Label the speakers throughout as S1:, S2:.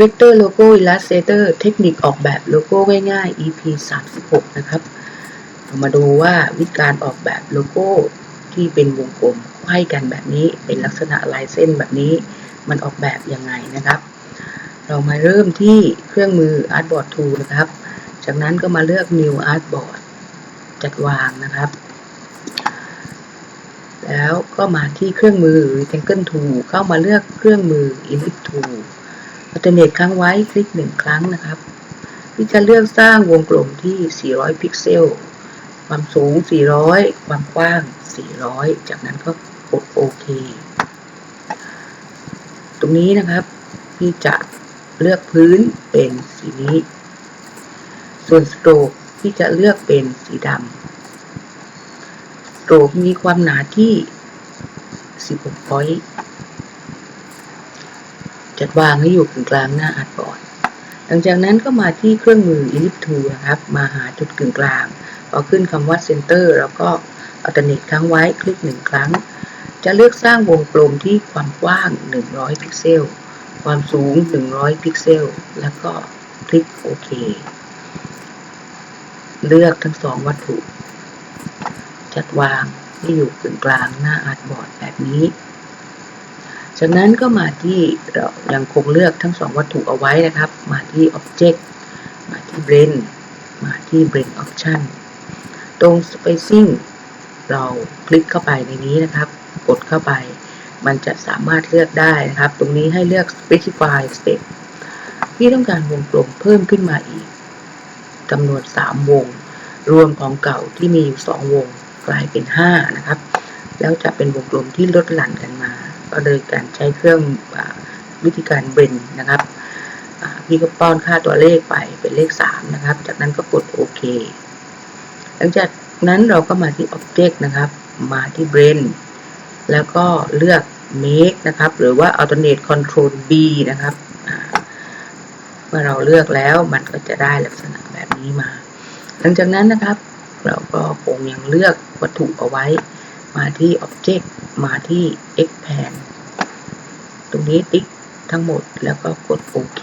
S1: Vector Logo Illustrator เทคนิคออกแบบโลโก้ง่ายๆ EP 36 นะครับเรามาดูว่าวิธีการออกแบบโลโก้ที่เป็นวงกลมให้กันแบบนี้เป็นลักษณะลายเส้นแบบนี้มันออกแบบยังไงนะครับ เรามาเริ่มที่เครื่องมือ Artboard Tool นะครับ จากนั้นก็มาเลือก New Artboard จัดวางนะครับ แล้วก็มาที่เครื่องมือ Rectangle Tool เข้ามาเลือกเครื่องมือ Ellipse Tool อัลเทอร์เนทครั้งไว้คลิกหนึ่งครั้งนะครับ ที่จะเลือกสร้างวงกลมที่ 400 พิกเซล ความสูง 400 ความกว้าง 400 จากนั้นก็กดโอเค ตรงนี้นะครับ พี่จะเลือกพื้นเป็นสีนี้ ส่วนสโตรกพี่จะเลือกเป็นสีดำสโตรกมีความหนาที่ 16พอยต์ จัดวางให้อยู่กึ่งกลางหน้าอาร์ตบอร์ดหลังจากนั้นก็มาที่เครื่องมือ Ellipse Tool นะครับ มาหาจุดกึ่งกลาง พอขึ้นคำว่า Center แล้วก็ Alternate ค้างไว้ คลิกหนึ่งครั้ง จะเลือกสร้างวงกลมที่ความกว้าง 100 พิกเซล ความสูง 100 พิกเซล แล้วก็คลิกโอเค เลือกทั้งสองวัตถุ จัดวางให้อยู่กึ่งกลางหน้าอาร์ตบอร์ดแบบนี้ จากนั้นก็มาที่เรายังคงเลือกทั้งสองวัตถุเอาไว้นะครับ มาที่ Object มาที่ Blend มาที่ Blend Option ตรง Spacing เราคลิกเข้าไปในนี้นะครับ กดเข้าไป มันจะสามารถเลือกได้นะครับ ตรงนี้ให้เลือก Specify Step ที่ต้องการวงกลมเพิ่มขึ้นมาอีกจำนวน 3 วง รวมของเก่าที่มีอยู่ 2 วงกลายเป็น 5 นะครับ แล้วจะเป็นวงกลมที่ลดหลั่นกันมา ก็โดยการใช้เครื่องอวิธีการเบนนะครับพี่ก็ป้อนค่าตัวเลขไปเป็นเลข 3 นะครับ จากนั้นก็กดโอเคหลังจากนั้นเราก็มาที่ Object นะครับ มาที่ Blend แล้วก็เลือก Make นะครับ หรือว่า Alternate Control B นะครับเมื่อเราเลือกแล้วมันก็จะได้ลักษณะแบบนี้มา หลังจากนั้นนะครับ เราก็คงยังเลือกวัตถุเอาไว้ มาที่ Object มาที่ Expand ตรงนี้ติ๊กทั้งหมดแล้วก็กดโอเค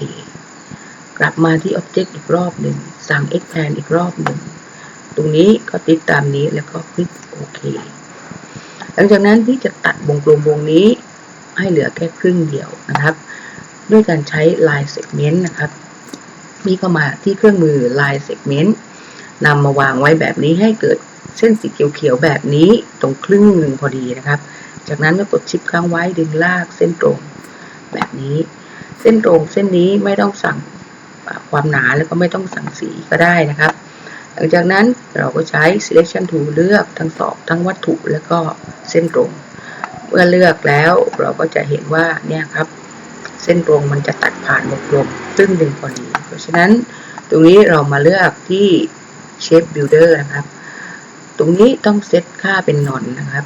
S1: กลับมาที่ Object อีกรอบหนึ่ง สั่ง Expand อีกรอบหนึ่ง ตรงนี้ก็ติ๊กตามนี้แล้วก็คลิกโอเค หลังจากนั้นที่จะตัดวงกลมวงนี้ให้เหลือแค่ครึ่งเดียวนะครับ ด้วยการใช้ Line Segment นะครับ นี่ก็มาที่เครื่องมือ Line Segment นำมาวางไว้แบบนี้ให้เกิด เส้นสีเขียวๆแบบนี้ตรงครึ่งหนึ่งพอดีนะครับ จากนั้นก็กดชิปค้างไว้ดึงลากเส้นตรงแบบนี้ เส้นตรงเส้นนี้ไม่ต้องสั่งความหนาแล้วก็ไม่ต้องสั่งสีก็ได้นะครับ หลังจากนั้นเราก็ใช้ selection tool เลือกทั้งสองทั้งวัตถุแล้วก็เส้นตรง เมื่อเลือกแล้วเราก็จะเห็นว่าเนี่ยครับเส้นตรงมันจะตัดผ่านวงกลมซึ่งหนึ่งพอดี เพราะฉะนั้นตรงนี้เรามาเลือกที่ shape builder นะครับ ตรงนี้ต้องเซตค่าเป็นนอนนะครับ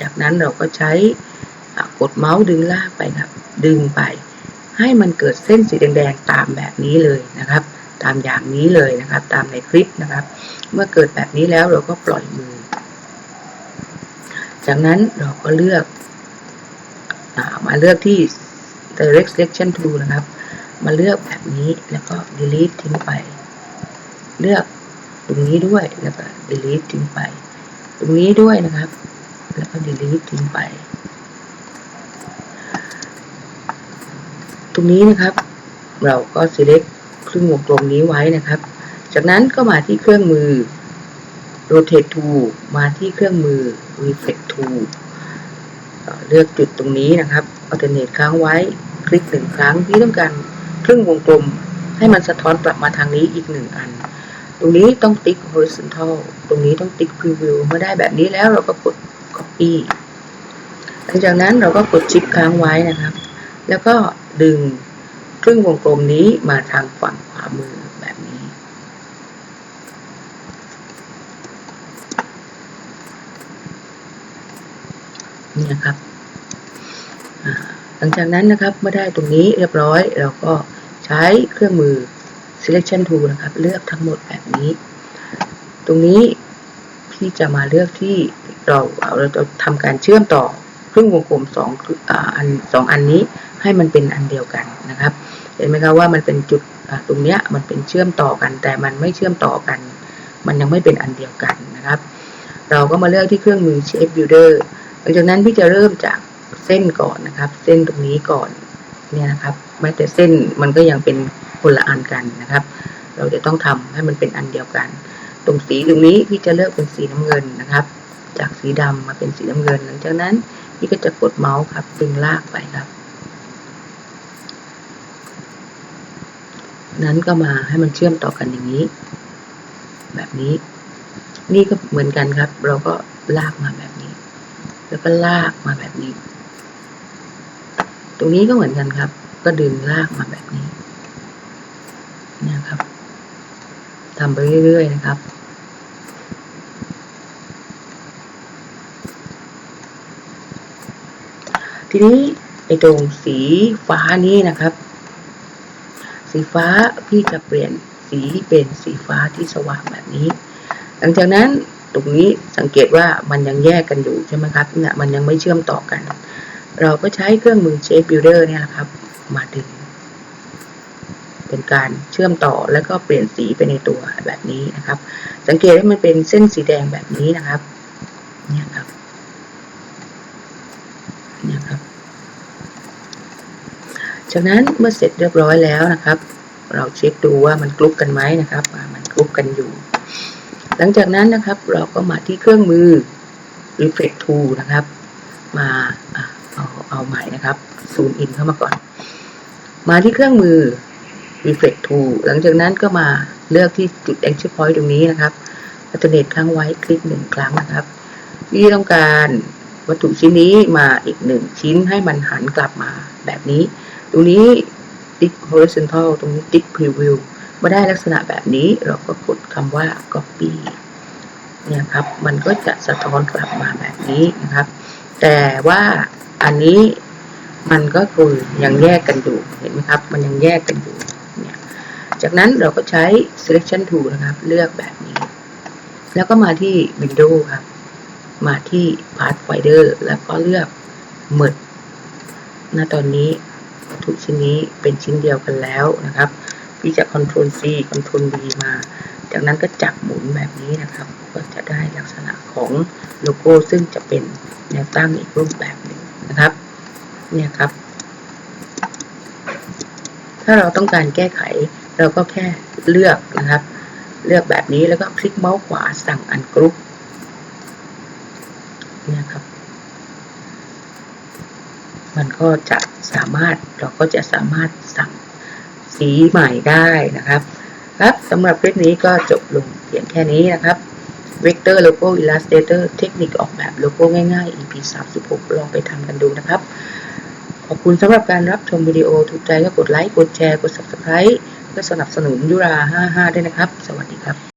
S1: จากนั้นเราก็ใช้กดเมาส์ดึงลากไปครับ ดึงไป ให้มันเกิดเส้นสีแดงๆตามแบบนี้เลยนะครับ ตามอย่างนี้เลยนะครับ ตามในคลิปนะครับ เมื่อเกิดแบบนี้แล้วเราก็ปล่อยมือ จากนั้นเราก็เลือกอมาเลือกที่ direct selection tool นะครับ มาเลือกแบบนี้แล้วก็ delete ทิ้งไป เลือก ตรงนี้ด้วยแล้วก็ delete ทิ้งไป ตรงนี้ด้วยนะครับ แล้วก็ delete ทิ้งไป ตรงนี้นะครับ เราก็ select ครึ่งวงกลมนี้ไว้นะครับ จากนั้นก็มาที่เครื่องมือ rotate tool มาที่เครื่องมือ reflect tool เลือกจุดตรงนี้นะครับ alternate ค้างไว้ คลิกหนึ่งครั้งที่ต้องการครึ่งวงกลมให้มันสะท้อนกลับมาทางนี้อีกหนึ่งอัน ตรงนี้ต้องติ๊ก horizontal ตรงนี้ต้องติ๊ก preview เมื่อได้แบบนี้แล้วเราก็กด copy หลังจากนั้นเราก็กดชิปค้างไว้นะครับ แล้วก็ดึงครึ่งวงกลมนี้มาทางฝั่งขวามือแบบนี้ นี่นะครับ หลังจากนั้นนะครับเมื่อได้ตรงนี้เรียบร้อยเราก็ใช้เครื่องมือ selection tool นะครับ เลือกทั้งหมดแบบนี้ ตรงนี้พี่จะมาเลือกที่เราเราจะทำการเชื่อมต่อครึ่งวงกลมสองอันสองอันนี้ให้มันเป็นอันเดียวกันนะครับ เห็นไหมคะว่ามันเป็นจุดตรงเนี้ยมันเป็นเชื่อมต่อกัน แต่มันไม่เชื่อมต่อกัน มันยังไม่เป็นอันเดียวกันนะครับ เราก็มาเลือกที่เครื่องมือ Shape Builder หลังจากนั้นพี่จะเริ่มจากเส้นก่อนนะครับ เส้นตรงนี้ก่อนเนี่ยนะครับแม้แต่เส้นมันก็ยังเป็น คนละอันกันนะครับ เราจะต้องทำให้มันเป็นอันเดียวกัน ตรงสีตรงนี้พี่จะเลือกเป็นสีน้ำเงินนะครับ จากสีดำมาเป็นสีน้ำเงิน หลังจากนั้นพี่ก็จะกดเมาส์ครับดึงลากไปครับ นั้นก็มาให้มันเชื่อมต่อกันอย่างนี้ แบบนี้ นี่ก็เหมือนกันครับ เราก็ลากมาแบบนี้ แล้วก็ลากมาแบบนี้ ตรงนี้ก็เหมือนกันครับ ก็ดึงลากมาแบบนี้ เนี่ยครับ ทำไปเรื่อย ๆ นะครับ ทีนี้ไอ้ตรงสีฟ้านี้นะครับ สีฟ้าพี่จะเปลี่ยนสีเป็นสีฟ้าที่สว่างแบบนี้ หลังจากนั้นตรงนี้สังเกตว่ามันยังแยกกันอยู่ใช่ไหมครับเนี่ยมันยังไม่เชื่อมต่อกัน เราก็ใช้เครื่องมือ Shape Builder เนี่ยแหละครับ มาดึง เป็นการเชื่อมต่อแล้วก็เปลี่ยนสีไปในตัวแบบนี้นะครับ สังเกตว่ามันเป็นเส้นสีแดงแบบนี้นะครับเนี่ยครับเนี่ยครับ จากนั้นเมื่อเสร็จเรียบร้อยแล้วนะครับ เราเช็คดูว่ามันกลุกกันไหมนะครับมันกลุกกันอยู่ หลังจากนั้นนะครับ เราก็มาที่เครื่องมือ Reflect Tool นะครับ มาเอาเอาใหม่นะครับซูมอินเข้ามาก่อน มาที่เครื่องมือ Reflect to หลังจากนั้นก็มาเลือกที่จุด Action Point ตรงนี้นะครับอัลเทอร์เนทค้างไว้คลิกหนึ่งครั้งนะครับ ที่ต้องการวัตถุชิ้นนี้มาอีกหนึ่งชิ้นให้มันหันกลับมาแบบนี้ ตรงนี้ติ๊ก horizontal ตรงนี้ติ๊ก preview มาได้ลักษณะแบบนี้เราก็กดคำว่า copy เนี่ยครับ มันก็จะสะท้อนกลับมาแบบนี้นะครับ แต่ว่าอันนี้มันก็คือยังแยกกันอยู่ เห็นไหมครับ มันยังแยกกันอยู่ จากนั้นเราก็ใช้ selection tool นะครับ เลือกแบบนี้ แล้วก็มาที่ window ครับ มาที่ pathfinder แล้วก็เลือก merge ณตอนนี้วัตถุชิ้นนี้เป็นชิ้นเดียวกันแล้วนะครับพี่จะ Ctrl C Ctrl V มา จากนั้นก็จับหมุนแบบนี้นะครับ ก็จะได้ลักษณะของโลโก้ซึ่งจะเป็นแนวตั้งอีกรูปแบบหนึ่งนะครับ เนี่ยครับ ถ้าเราต้องการแก้ไข เราก็แค่เลือกนะครับ เลือกแบบนี้แล้วก็คลิกเมาส์ขวาสั่งอันกรุ๊ปเนี่ยครับ มันก็จะสามารถเราก็จะสามารถสั่งสีใหม่ได้นะครับ ครับสำหรับคลิปนี้ก็จบลงเพียงแค่นี้นะครับ Vector Logo Illustrator เทคนิคออกแบบโลโก้ง่ายๆ EP 36 ลองไปทำกันดูนะครับ ขอบคุณสำหรับการรับชมวิดีโอถูกใจก็กดไลค์ กดแชร์ กด Subscribe เพื่อสนับสนุนยุรา55ด้วยนะครับ สวัสดีครับ